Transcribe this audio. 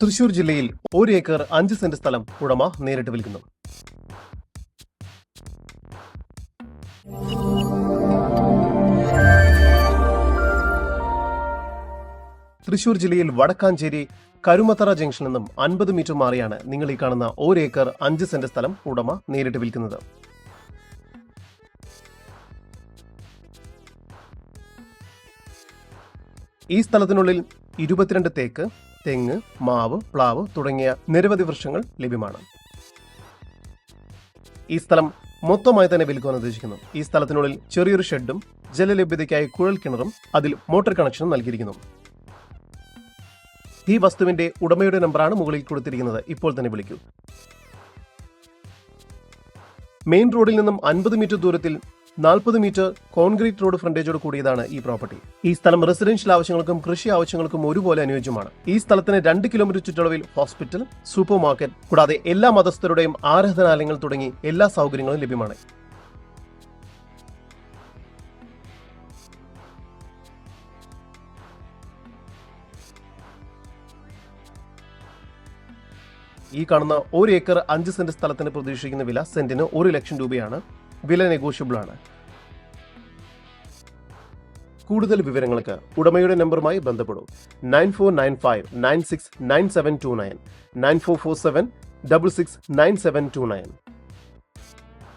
തൃശൂർ ജില്ലയിൽ ഒരു ഏക്കർ അഞ്ച് സെന്റ് സ്ഥലം ഉടമ നേരിട്ട് വിൽക്കുന്നു. തൃശൂർ ജില്ലയിൽ വടക്കാഞ്ചേരി കരുമത്തറ ജംഗ്ഷനിൽ നിന്നും അൻപത് മീറ്റർ മാറിയാണ് നിങ്ങൾ ഈ കാണുന്ന ഒരു ഏക്കർ അഞ്ച് സെന്റ് സ്ഥലം ഉടമ നേരിട്ട് വിൽക്കുന്നത്. ഈ സ്ഥലത്തിനുള്ളിൽ ഇരുപത്തിരണ്ട് തേക്ക് തെങ്ങ് മാവ് പ്ലാവ് തുടങ്ങിയ നിരവധി വൃക്ഷങ്ങൾ ലഭ്യമാണ്. ഈ സ്ഥലം മൊത്തമായി തന്നെ വിൽക്കുവാൻ ഉദ്ദേശിക്കുന്നു. ഈ സ്ഥലത്തിനുള്ളിൽ ചെറിയൊരു ഷെഡും ജലലഭ്യതയ്ക്കായി കുഴൽ കിണറും അതിൽ മോട്ടോർ കണക്ഷനും നൽകിയിരിക്കുന്നു. ഈ വസ്തുവിന്റെ ഉടമയുടെ നമ്പറാണ് മുകളിൽ കൊടുത്തിരിക്കുന്നത്. ഇപ്പോൾ തന്നെ വിളിക്കൂ. മെയിൻ റോഡിൽ നിന്നും അൻപത് മീറ്റർ ദൂരത്തിൽ നാൽപ്പത് മീറ്റർ കോൺക്രീറ്റ് റോഡ് ഫ്രണ്ടേജോട് കൂടിയതാണ് ഈ പ്രോപ്പർട്ടി. ഈ സ്ഥലം റെസിഡൻഷ്യൽ ആവശ്യങ്ങൾക്കും കൃഷി ആവശ്യങ്ങൾക്കും ഒരുപോലെ അനുയോജ്യമാണ്. ഈ സ്ഥലത്തിന് രണ്ട് കിലോമീറ്റർ ചുറ്റളവിൽ ഹോസ്പിറ്റൽ സൂപ്പർ മാർക്കറ്റ് കൂടാതെ എല്ലാ മതസ്ഥരുടെയും ആരാധനാലയങ്ങൾ തുടങ്ങി എല്ലാ സൗകര്യങ്ങളും ലഭ്യമാണ്. ഈ കാണുന്ന ഒരു ഏക്കർ അഞ്ച് സെന്റ് സ്ഥലത്തിന് പ്രതീക്ഷിക്കുന്ന വില സെന്റിന് ഒരു ലക്ഷം രൂപയാണ്. വില നെഗോഷ്യബിൾ ആണ് കൂടുതൽ വിവരങ്ങൾക്ക് ഉടമയുടെ നമ്പറുമായി ബന്ധപ്പെടും. Nine four nine five nine six nine seven two nine nine four four seven double six nine seven two nine.